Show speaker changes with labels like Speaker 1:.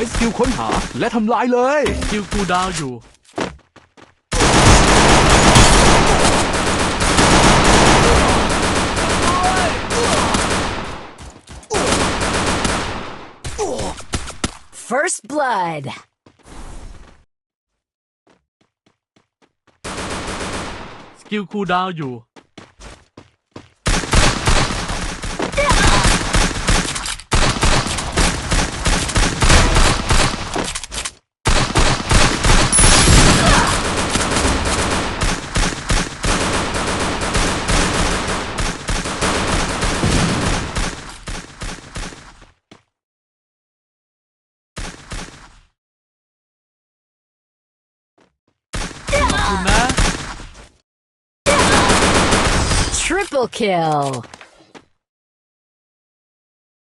Speaker 1: ช้สกิลค้นหาและทำลายเลย
Speaker 2: คิวคูลดาวน์อยู่
Speaker 3: First blood.
Speaker 2: สกิลคูลดาวน์อยู่ ขอบคุณนะ
Speaker 3: Triple kill.